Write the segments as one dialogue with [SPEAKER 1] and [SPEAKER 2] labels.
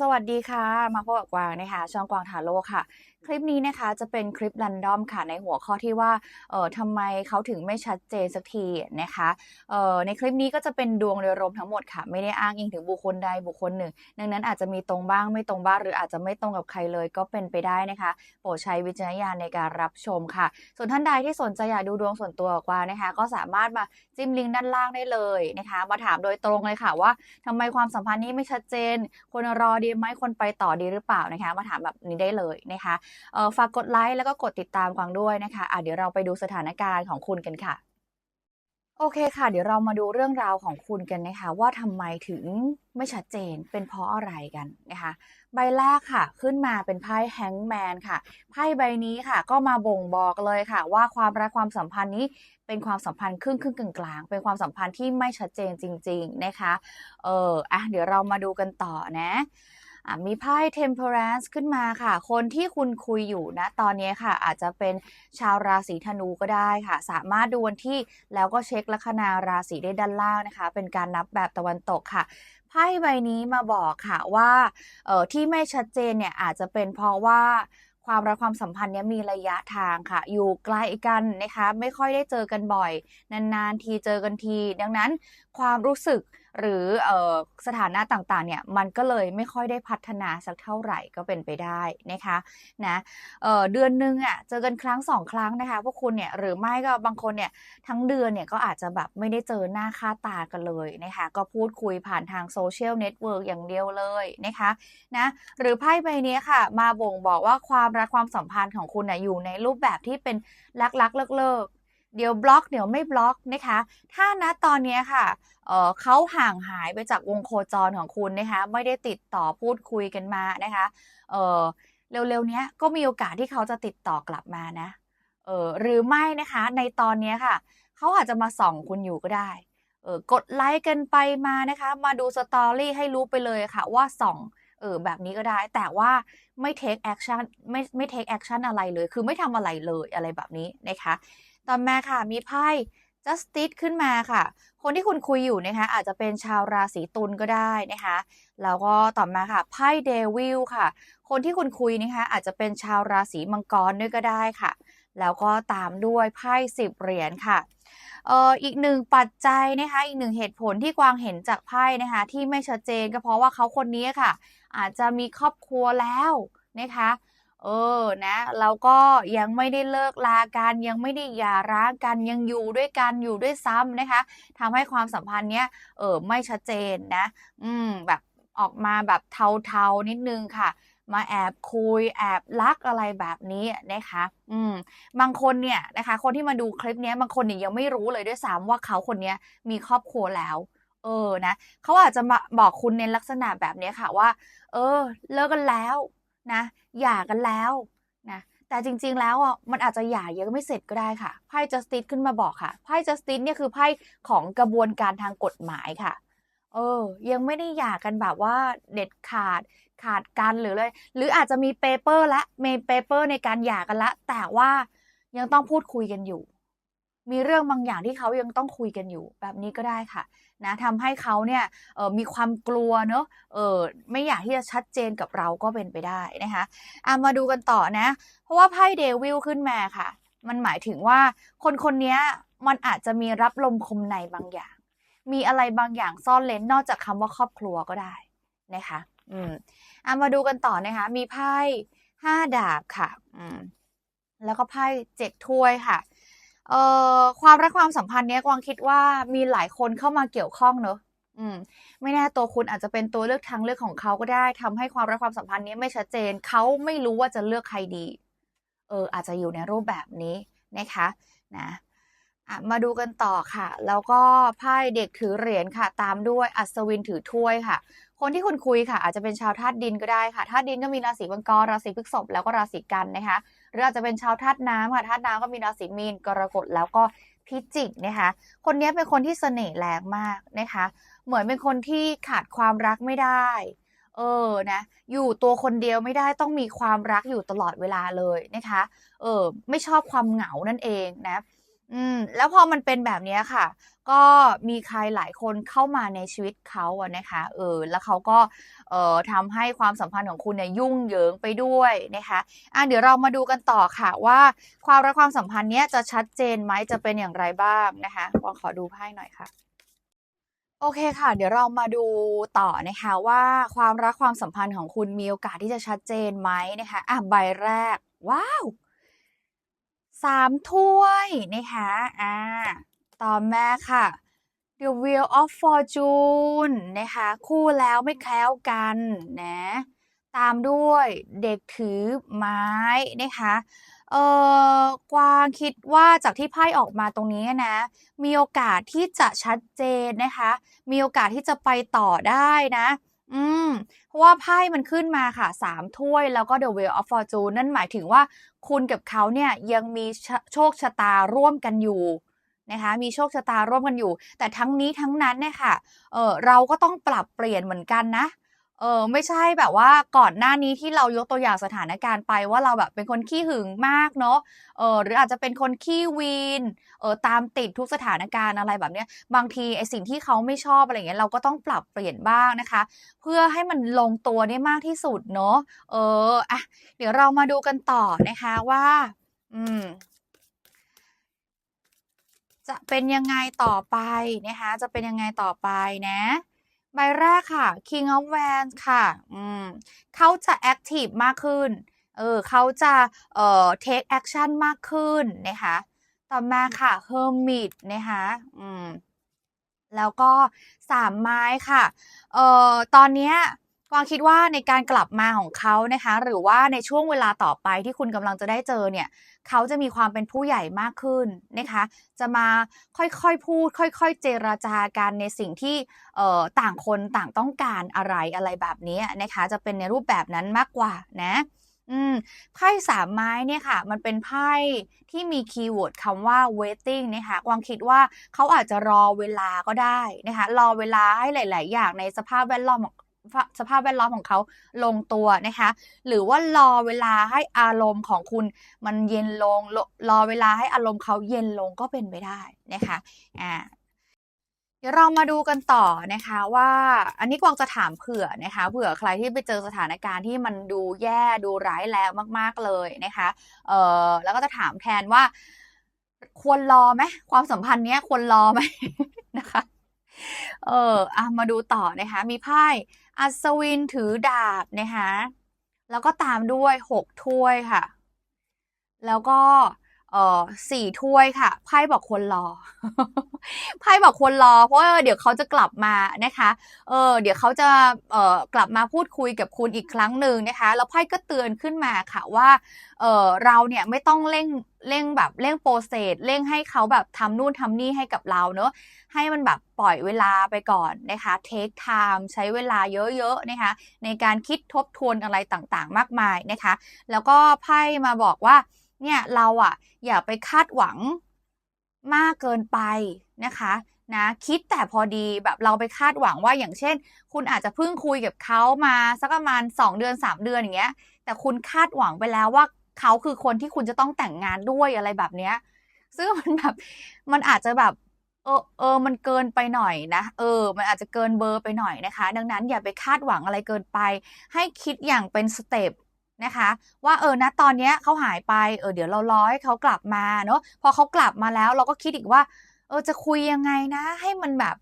[SPEAKER 1] สวัสดีค่ะ มาพบกับกวางนะคะ ช่องกวางทาโร่ค่ะ คลิปนี้นะคะจะเป็นคลิปรันดอมค่ะในหัวข้อที่ว่าเอ่อทำไมเขาถึงไม่ชัดเจนสักทีนะคะเอ่อในคลิปนี้ก็จะเป็นดวงโดยรวมทั้งหมดค่ะ ไม่ได้อ้างอิงถึงบุคคลใดบุคคลหนึ่ง ดังนั้นอาจจะมีตรงบ้างไม่ตรงบ้าง หรืออาจจะไม่ตรงกับใครเลยก็เป็นไปได้นะคะ โปรดใช้วิจารณญาณในการรับชมค่ะ ส่วนท่านใดที่สนใจอยากดูดวงส่วนตัวกวางนะคะ ก็สามารถมาจิ้มลิงก์ด้านล่างได้เลยนะคะ มาถามโดยตรงเลยค่ะว่าทำไมความสัมพันธ์นี้ไม่ชัดเจนควรรอดีไหมคนไปต่อดีหรือเปล่านะคะ มาถามแบบนี้ได้เลยนะคะฝากกดไลค์แล้วก็กดติดตามกวางด้วยนะคะอะเดี๋ยวเราไปดูสถานการณ์ของคุณกันค่ะ โอเคค่ะ เดี๋ยวเรามาดูเรื่องราวของคุณกันนะคะ ว่าทำไมถึงไม่ชัดเจนเป็นเพราะอะไรกันนะคะ ใบแรกค่ะ ขึ้นมาเป็นไพ่แฮงแมนค่ะไพ่ใบนี้ค่ะ ก็มาบ่งบอกเลยค่ะ ว่าความรักความสัมพันธ์นี้เป็นความสัมพันธ์ครึ่งครึ่งกลางกลางๆเป็นความสัมพันธ์ที่ไม่ชัดเจนจริง ๆนะคะ เอออะเดี๋ยวเรามาดูกันต่อนะ มีไพ่ temperance ขึ้นมาค่ะ คนที่คุณคุยอยู่นะตอนนี้ค่ะ อาจจะเป็นชาวราศีธนูก็ได้ค่ะ สามารถดูวันที่แล้วก็เช็คลัคนาราศีได้ด้านล่างนะคะ เป็นการนับแบบตะวันตกค่ะไพ่ใบนี้มาบอกค่ะว่าเออที่ไม่ชัดเจนเนี่ยอาจจะเป็นเพราะว่าความรักความสัมพันธ์เนี้ยมีระยะทางค่ะ อยู่ไกลกันนะคะ ไม่ค่อยได้เจอกันบ่อย นานๆทีเจอกันที ดังนั้นความรู้สึก หรืออสถานะต่างๆเนี่ยมันก็เลยไม่ค่อยได้พัฒนาสักเท่าไหร่ก็เป็นไปได้นะคะนะเเดือนหนึ่งอะเจอกันครั้งสองครั้งนะคะพวกคุณเนี่ยหรือไม่ก็บางคนเนี่ยทั้งเดือนเนี่ยก็อาจจะแบบไม่ได้เจอหน้าค่าตากันเลยนะคะก็พูดคุยผ่านทางโซเชียลเน็ตเวิร์กอย่างเดียวเลยนะคะนะหรือไพ่ใบนี้ค่ะมาบ่งบอกว่าความรักความสัมพันธ์ของคุณน่ยอยู่ในรูปแบบที่เป็นรักๆเลิกๆ เดี๋ยวบล็อกเดี๋ยวไม่บล็อกนะคะ ถ้าณตอนนี้ค่ะเเขาห่างหายไปจากวงโคจรของคุณนะคะไม่ได้ติดต่อพูดคุยกันมานะคะเเร็วๆนี้ก็มีโอกาสที่เขาจะติดต่อกลับมานะเออหรือไม่นะคะในตอนนี้ค่ะ เขาอาจจะมาส่องคุณอยู่ก็ได้เออกดไลค์กันไปมานะคะ มาดูสตอรี่ให้รู้ไปเลยค่ะ ว่าส่องเออแบบนี้ก็ได้ แต่ว่าไม่เทคแอคชั่นไม่ไม่เทคแอคชั่นอะไรเลย คือไม่ทำอะไรเลยอะไรแบบนี้นะคะ ต่อมาค่ะมีไพ่ justice ขึ้นมาค่ะ คนที่คุณคุยอยู่นะคะอาจจะเป็นชาวราศีตุลก็ได้นะคะแล้วก็ต่อมาค่ะไพ่เดวิลค่ะ คนที่คุณคุยนะคะอาจจะเป็นชาวราศีมังกรด้วยก็ได้ค่ะ แล้วก็ตามด้วยไพ่สิบเหรียญค่ะเอ่ออีกหนึ่งปัจจัยนะคะอีกหนึ่งเหตุผลที่กวางเห็นจากไพ่นะคะที่ไม่ชัดเจนก็เพราะว่าเขาคนนี้ค่ะ อาจจะมีครอบครัวแล้วนะคะ เออนะแล้วก็ยังไม่ได้เลิกลากันยังไม่ได้หย่าร้างกันยังอยู่ด้วยกันอยู่ด้วยซ้ำนะคะทำให้ความสัมพันธ์เนี้ยเออไม่ชัดเจนนะ อืมแบบออกมาแบบเทาๆนิดนึงค่ะ มาแอบคุยแอบรักอะไรแบบนี้นะคะ อืมบางคนเนี่ยนะคะ คนที่มาดูคลิปนี้บางคนเนี่ยยังไม่รู้เลยด้วยซ้ำว่าเขาคนนี้มีครอบครัวแล้วเออนะเขาอาจจะมาบอกคุณในลักษณะแบบนี้ค่ะว่า เออ เลิกกันแล้ว นะหย่ากันแล้วนะแต่จริงๆแล้วอะมันอาจจะหย่ายังไม่เสร็จก็ได้ค่ะไพ่ justice ขึ้นมาบอกค่ะไพ่ justice เนี่ยคือไพ่ของกระบวนการทางกฎหมายค่ะเออ ยังไม่ได้หย่ากันแบบว่าเด็ดขาดขาดกันหรือเลย หรืออาจจะมีเปเปอร์ละมีเปเปอร์ในการหย่ากันละ แต่ว่ายังต้องพูดคุยกันอยู่ มีเรื่องบางอย่างที่เขายังต้องคุยกันอยู่ แบบนี้ก็ได้ค่ะนะทำให้เขาเนี่ยมีความกลัวเนอะเออไม่อยากที่จะชัดเจนกับเราก็เป็นไปได้นะคะอามาดูกันต่อนะ เพราะว่าไพ่เดวิลขึ้นมาค่ะ มันหมายถึงว่าคนคนนี้มันอาจจะมีรับลมคมในบางอย่าง มีอะไรบางอย่างซ่อนเลนนอกจากคำว่าครอบครัวก็ได้นะคะ อืมอามาดูกันต่อนะคะ มีไพ่ห้าดาบค่ะ อืมแล้วก็ไพ่เจ็ดถ้วยค่ะ เอ่อความรักความสัมพันธ์เนี้ยกวางคิดว่ามีหลายคนเข้ามาเกี่ยวข้องเนอะอืม ไม่แน่ตัวคุณอาจจะเป็นตัวเลือกทางเลือกของเขาก็ได้ทำให้ความรักความสัมพันธ์นี้ไม่ชัดเจนเขาไม่รู้ว่าจะเลือกใครดี เออ อาจจะอยู่ในรูปแบบนี้นะคะ นะมาดูกันต่อค่ะ แล้วก็ไพ่เด็กถือเหรียญค่ะ ตามด้วยอัศวินถือถ้วยค่ะ คนที่คุณคุยค่ะ อาจจะเป็นชาวธาตุดินก็ได้ค่ะธาตุดินก็มีราศีมังกรราศีพฤษภแล้วก็ราศีกันนะคะ หรืออาจจะเป็นชาวธาตุน้ำค่ะธาตุน้ำก็มีราศีมีนกรกฎแล้วก็พิจิกนะคะ คนนี้เป็นคนที่เสน่ห์แรงมากนะคะ เหมือนเป็นคนที่ขาดความรักไม่ได้ เออนะอยู่ตัวคนเดียวไม่ได้ต้องมีความรักอยู่ตลอดเวลาเลยนะคะ เออไม่ชอบความเหงานั่นเองนะ อืมแล้วพอมันเป็นแบบนี้ค่ะ ก็มีใครหลายคนเข้ามาในชีวิตเขาอะนะคะเออแล้วเขาก็เอ่อทำให้ความสัมพันธ์ของคุณเนี่ยยุ่งเหยิงไปด้วยนะคะอะเดี๋ยวเรามาดูกันต่อค่ะว่าความรักความสัมพันธ์เนี้ยจะชัดเจนไหมจะเป็นอย่างไรบ้างนะคะกวางขอดูไพ่หน่อยค่ะโอเคค่ะ เดี๋ยวเรามาดูต่อนะคะว่าความรักความสัมพันธ์ของคุณมีโอกาสที่จะชัดเจนไหมนะคะอะใบแรก ว้าว สามถ้วยนะคะอ่าต่อมาค่ะ The Wheel of Fortune นะคะคู่แล้วไม่แคล้วกันนะตามด้วยเด็กถือไม้นะคะเอ่อกวางคิดว่าจากที่ไพ่ออกมาตรงนี้นะ มีโอกาสที่จะชัดเจนนะคะ มีโอกาสที่จะไปต่อได้นะ อืม เพราะว่าไพ่มันขึ้นมาค่ะสามถ้วยแล้วก็ The Wheel of Fortune นั่นหมายถึงว่าคุณกับเขาเนี่ยยังมีโชคชะตาร่วมกันอยู่นะคะมีโชคชะตาร่วมกันอยู่ แต่ทั้งนี้ทั้งนั้นเนี่ยค่ะเออเราก็ต้องปรับเปลี่ยนเหมือนกันนะ เออไม่ใช่แบบว่าก่อนหน้านี้ที่เรายกตัวอย่างสถานการณ์ไปว่าเราแบบเป็นคนขี้หึงมากเนาะเออหรืออาจจะเป็นคนขี้วีนเออตามติดทุกสถานการณ์อะไรแบบเนี้ยบางทีไอสิ่งที่เขาไม่ชอบอะไรเงี้ยเราก็ต้องปรับเปลี่ยนบ้างนะคะ เพื่อให้มันลงตัวได้มากที่สุดเนาะเอออะเดี๋ยวเรามาดูกันต่อนะคะว่า อืมจะเป็นยังไงต่อไปนะคะ จะเป็นยังไงต่อไปนะ ใบแรกค่ะ King of Wands ค่ะ อืมเขาจะ active มากขึ้น เออเขาจะเอ่อ take action มากขึ้นนะคะ ต่อมาค่ะ Hermit นะคะ อืม แล้วก็สามไม้ค่ะ เอ่อ ตอนเนี้ย กวางคิดว่าในการกลับมาของเขานะคะ หรือว่าในช่วงเวลาต่อไปที่คุณกำลังจะได้เจอเนี่ยเขาจะมีความเป็นผู้ใหญ่มากขึ้นนะคะ จะมาค่อยๆพูด ค่อยๆ เจรจากันในสิ่งที่เอ่อต่างคนต่างต้องการอะไรอะไรแบบนี้นะคะ จะเป็นในรูปแบบนั้นมากกว่านะอืมไพ่สามไม้เนี่ยค่ะ มันเป็นไพ่ที่มีคีย์เวิร์ดคำว่า waiting นะคะกวางคิดว่าเขาอาจจะรอเวลาก็ได้นะคะ รอเวลาให้หลาย ๆ อย่างในสภาพแวดล้อม สภาพแวดล้อมของเขาลงตัวนะคะ หรือว่ารอเวลาให้อารมณ์ของคุณมันเย็นลง รอเวลาให้อารมณ์เขาเย็นลงก็เป็นไปได้นะคะอ่าเดี๋ยวเรามาดูกันต่อนะคะว่า อันนี้กวางจะถามเผื่อนะคะเผื่อใครที่ไปเจอสถานการณ์ที่มันดูแย่ดูร้ายแรงมากๆเลยนะคะเอ่อแล้วก็จะถามแทนว่า ควรรอไหมความสัมพันธ์เนี้ยควรรอไหมนะคะ เอออะมาดูต่อนะคะ มีไพ่ อัศวินถือดาบนะคะแล้วก็ตามด้วยหกถ้วยค่ะ แล้วก็ เอ่อสี่ถ้วยค่ะไพ่บอกควรรอไพ่บอกควรรอ เพราะว่าเดี๋ยวเขาจะกลับมานะคะเออเดี๋ยวเขาจะเอ่อกลับมาพูดคุยกับคุณอีกครั้งหนึ่งนะคะ แล้วไพ่ก็เตือนขึ้นมาค่ะว่าเออเราเนี่ยไม่ต้องเร่งเร่งแบบเร่งโปรเซสเร่งให้เขาแบบทำนู่นทำนี่ให้กับเราเนอะให้มันแบบปล่อยเวลาไปก่อนนะคะเทคไทม์ใช้เวลาเยอะๆนะคะในการคิดทบทวนอะไรต่างๆ มากมายนะคะ แล้วก็ไพ่มาบอกว่า เนี่ยเราอะอย่าไปคาดหวังมากเกินไปนะคะนะคิดแต่พอดีแบบเราไปคาดหวังว่าอย่างเช่น คุณอาจจะเพิ่งคุยกับเขามาสักประมาณ 2 เดือน 3 เดือนอย่างเงี้ย แต่คุณคาดหวังไปแล้วว่าเขาคือคนที่คุณจะต้องแต่งงานด้วยอะไรแบบเนี้ยซึ่งมันแบบมันอาจจะแบบเออเออมันเกินไปหน่อยนะ เออ มันอาจจะเกินเบอร์ไปหน่อยนะคะ ดังนั้นอย่าไปคาดหวังอะไรเกินไป ให้คิดอย่างเป็นสเต็ป นะคะ ว่าเออนะตอนเนี้ยเขาหายไปเออเดี๋ยวเรารอให้เขากลับมาเนาะพอเขากลับมาแล้วเราก็คิดอีกว่าเออจะคุยยังไงนะ ให้มันแบบ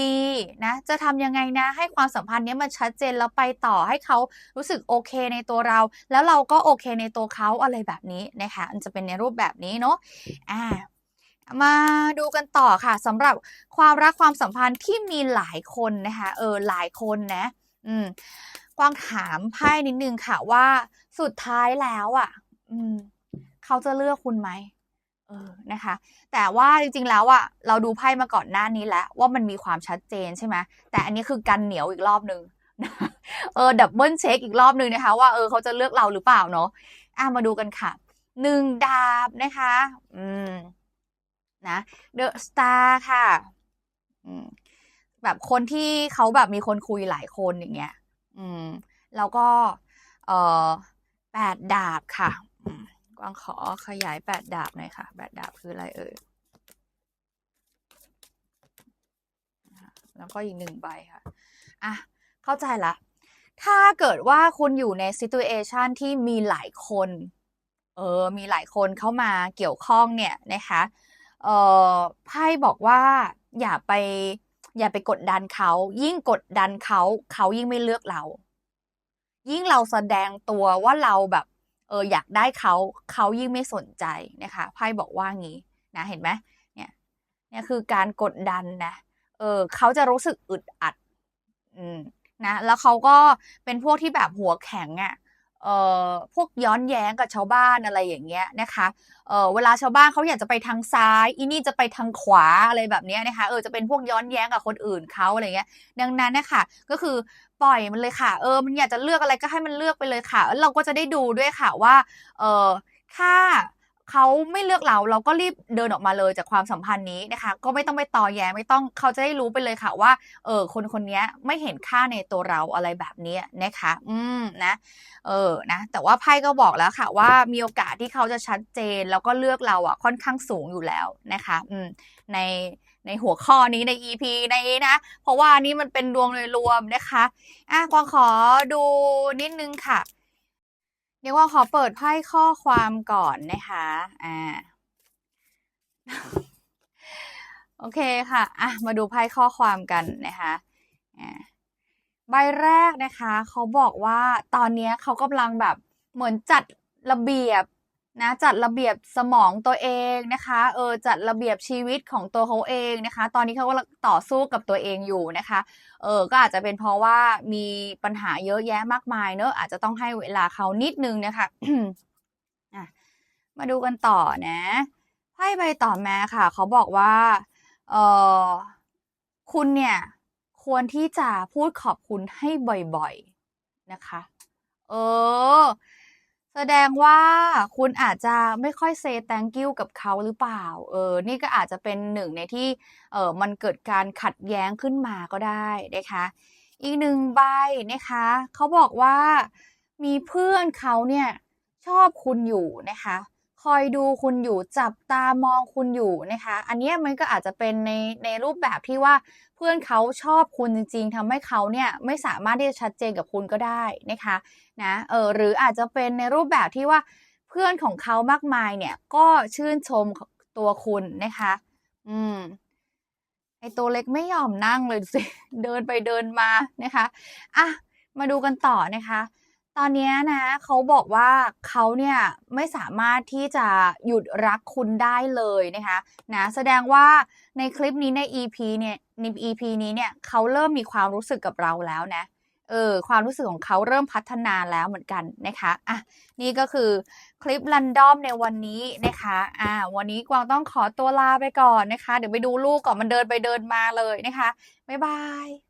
[SPEAKER 1] ดีนะจะทำยังไงนะ ให้ความสัมพันธ์นี้มันชัดเจนแล้วไปต่อให้เขารู้สึกโอเคในตัวเรา แล้วเราก็โอเคในตัวเขาอะไรแบบนี้นะคะมันจะเป็นในรูปแบบนี้เนาะอ่ามาดูกันต่อค่ะสำหรับความรักความสัมพันธ์ที่มีหลายคนนะคะเออหลายคนนะ อืม วางถามไพ่นิดนึงค่ะว่าสุดท้ายแล้วอะ อืม เขาจะเลือกคุณไหมเออนะคะ แต่ว่าจริงๆแล้วอะ เราดูไพ่มาก่อนหน้านี้แล้ว ว่ามันมีความชัดเจนใช่ไหมแต่อันนี้คือกันเหนียวอีกรอบนึงเออดับเบิลเช็คอีกรอบนึงนะคะ ว่าเออเขาจะเลือกเราหรือเปล่าเนาะอะมาดูกันค่ะหนึ่งดาบนะคะ อืมนะเดอะสตาร์ค่ะอืมแบบคนที่เขาแบบมีคนคุยหลายคนอย่างเงี้ย อืม แล้วก็ เออแปดดาบค่ะกวางขอขยายแปดดาบหน่อยค่ะแปดดาบคืออะไรเอ่ยแล้วก็อีกหนึ่งใบค่ะ อะ เข้าใจละ ถ้าเกิดว่าคุณอยู่ในซิตูเอชันที่มีหลายคน เออ มีหลายคนเข้ามาเกี่ยวข้องเนี่ยนะคะ เออไพ่บอกว่าอย่าไป อย่าไปกดดันเขา ยิ่งกดดันเขา เขายิ่งไม่เลือกเรา ยิ่งเราแสดงตัวว่าเราแบบเอออยากได้เขาเขายิ่งไม่สนใจนะคะไพ่บอกว่างี้นะเห็นไหมเนี่ยเนี่ยคือการกดดันนะเออเขาจะรู้สึกอึดอัด อืมนะแล้วเขาก็เป็นพวกที่แบบหัวแข็งอะ่ะ เอ่อพวกย้อนแย้งกับชาวบ้านอะไรอย่างเงี้ยนะคะเออเวลาชาวบ้านเขาอยากจะไปทางซ้ายอีนี่จะไปทางขวาอะไรแบบเนี้ยนะคะเออจะเป็นพวกย้อนแย้งกับคนอื่นเขาอะไรเงี้ยดังนั้นนะคะก็คือปล่อยมันเลยค่ะเออมันอยากจะเลือกอะไรก็ให้มันเลือกไปเลยค่ะ เราก็จะได้ดูด้วยค่ะว่าเออถ้า เขาไม่เลือกเราเราก็รีบเดินออกมาเลยจากความสัมพันธ์นี้นะคะ ก็ไม่ต้องไปต่อแย้ไม่ต้องเขาจะได้รู้ไปเลยค่ะว่าเออคนคนนี้ไม่เห็นค่าในตัวเราอะไรแบบนี้นะคะ อืมนะเออนะแต่ว่าไพ่ก็บอกแล้วค่ะว่ามีโอกาสที่เขาจะชัดเจน แล้วก็เลือกเราอะค่อนข้างสูงอยู่แล้วนะคะอืมในในหัวข้อนี้ใน EP นี้นะ เพราะว่านี่มันเป็นดวงโดยรวมนะคะอะกวางขอดูนิดนึงค่ะ เดี๋ยวว่าขอเปิดไพ่ข้อความก่อนนะคะ อ่า โอเคค่ะ อะ มาดูไพ่ข้อความกันนะคะอ่าใบแรกนะคะ เขาบอกว่าตอนนี้เขากำลังแบบเหมือนจัดระเบียบ นะจัดระเบียบสมองตัวเองนะคะเออจัดระเบียบชีวิตของตัวเขาเองนะคะ ตอนนี้เขากำลังต่อสู้กับตัวเองอยู่นะคะเออก็อาจจะเป็นเพราะว่ามีปัญหาเยอะแยะมากมายเนอะอาจจะต้องให้เวลาเขานิดนึงนะคะะมาดูกันต่อนะไพ่ใบต่อมาค่ะ เขาบอกว่าเออคุณเนี่ยควรที่จะพูดขอบคุณให้บ่อยๆนะคะ เออ แสดงว่าคุณอาจจะไม่ค่อยเซ thank you กับเขาหรือเปล่า เออ นี่ก็อาจจะเป็นหนึ่งในที่ เออมันเกิดการขัดแย้งขึ้นมาก็ได้นะคะ อีกหนึ่งใบนะคะ เขาบอกว่ามีเพื่อนเขาเนี่ยชอบคุณอยู่นะคะ คอยดูคุณอยู่จับตามองคุณอยู่นะคะ อันนี้มันก็อาจจะเป็นในในรูปแบบที่ว่าเพื่อนเขาชอบคุณจริง ๆทำให้เขาเนี่ยไม่สามารถที่จะชัดเจนกับคุณก็ได้นะคะนะเออหรืออาจจะเป็นในรูปแบบที่ว่าเพื่อนของเขามากมายเนี่ยก็ชื่นชมตัวคุณนะคะ อืมไอตัวเล็กไม่ยอมนั่งเลยสิ เดินไปเดินมานะคะ อะ มาดูกันต่อนะคะ ตอนนี้นะเขาบอกว่าเขาเนี่ยไม่สามารถที่จะหยุดรักคุณได้เลยนะคะนะแสดงว่าในคลิปนี้ใน EP เนี่ยใน EP นี้เนี่ยเขาเริ่มมีความรู้สึกกับเราแล้วนะเออความรู้สึกของเขาเริ่มพัฒนาแล้วเหมือนกันนะคะอะนี่ก็คือคลิปรันดอมในวันนี้นะคะอ่าวันนี้กวางต้องขอตัวลาไปก่อนนะคะ เดี๋ยวไปดูลูกก่อนมันเดินไปเดินมาเลยนะคะบ๊ายบาย